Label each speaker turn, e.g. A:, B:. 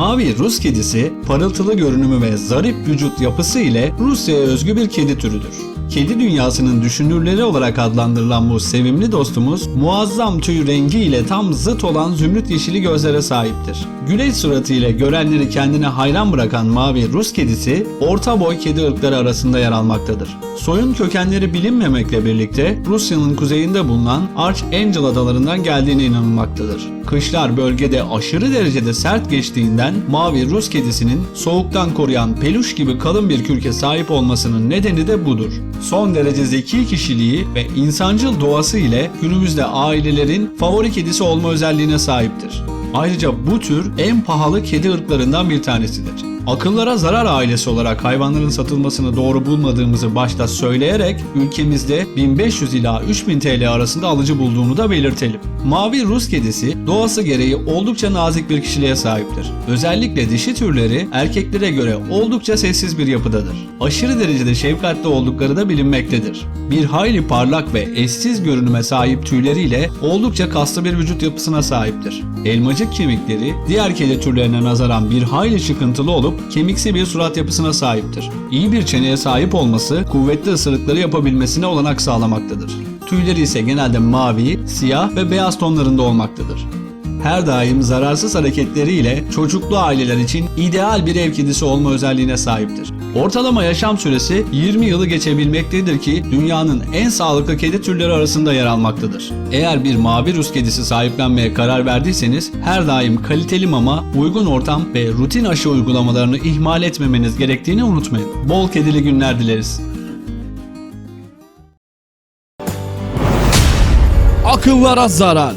A: Mavi Rus kedisi, parıltılı görünümü ve zarif vücut yapısı ile Rusya'ya özgü bir kedi türüdür. Kedi dünyasının düşünürleri olarak adlandırılan bu sevimli dostumuz, muazzam tüy rengi ile tam zıt olan zümrüt yeşili gözlere sahiptir. Güleç suratı ile görenleri kendine hayran bırakan mavi Rus kedisi, orta boy kedi ırkları arasında yer almaktadır. Soyun kökenleri bilinmemekle birlikte Rusya'nın kuzeyinde bulunan Archangel adalarından geldiğine inanılmaktadır. Kışlar bölgede aşırı derecede sert geçtiğinden mavi Rus kedisinin soğuktan koruyan peluş gibi kalın bir kürke sahip olmasının nedeni de budur. Son derece zeki kişiliği ve insancıl doğası ile günümüzde ailelerin favori kedisi olma özelliğine sahiptir. Ayrıca bu tür en pahalı kedi ırklarından bir tanesidir. Akıllara zarar ailesi olarak hayvanların satılmasını doğru bulmadığımızı başta söyleyerek ülkemizde 1500 ila 3000 TL arasında alıcı bulduğunu da belirtelim. Mavi Rus kedisi doğası gereği oldukça nazik bir kişiliğe sahiptir. Özellikle dişi türleri erkeklere göre oldukça sessiz bir yapıdadır. Aşırı derecede şefkatli oldukları da bilinmektedir. Bir hayli parlak ve eşsiz görünüme sahip tüyleriyle oldukça kaslı bir vücut yapısına sahiptir. Elmacık kemikleri diğer kedi türlerine nazaran bir hayli çıkıntılı olup kemiksi bir surat yapısına sahiptir. İyi bir çeneye sahip olması kuvvetli ısırıkları yapabilmesine olanak sağlamaktadır. Tüyleri ise genelde mavi, siyah ve beyaz tonlarında olmaktadır. Her daim zararsız hareketleriyle çocuklu aileler için ideal bir ev kedisi olma özelliğine sahiptir. Ortalama yaşam süresi 20 yılı geçebilmektedir ki dünyanın en sağlıklı kedi türleri arasında yer almaktadır. Eğer bir mavi Rus kedisi sahiplenmeye karar verdiyseniz her daim kaliteli mama, uygun ortam ve rutin aşı uygulamalarını ihmal etmemeniz gerektiğini unutmayın. Bol kedili günler dileriz.
B: Akıllara zarar.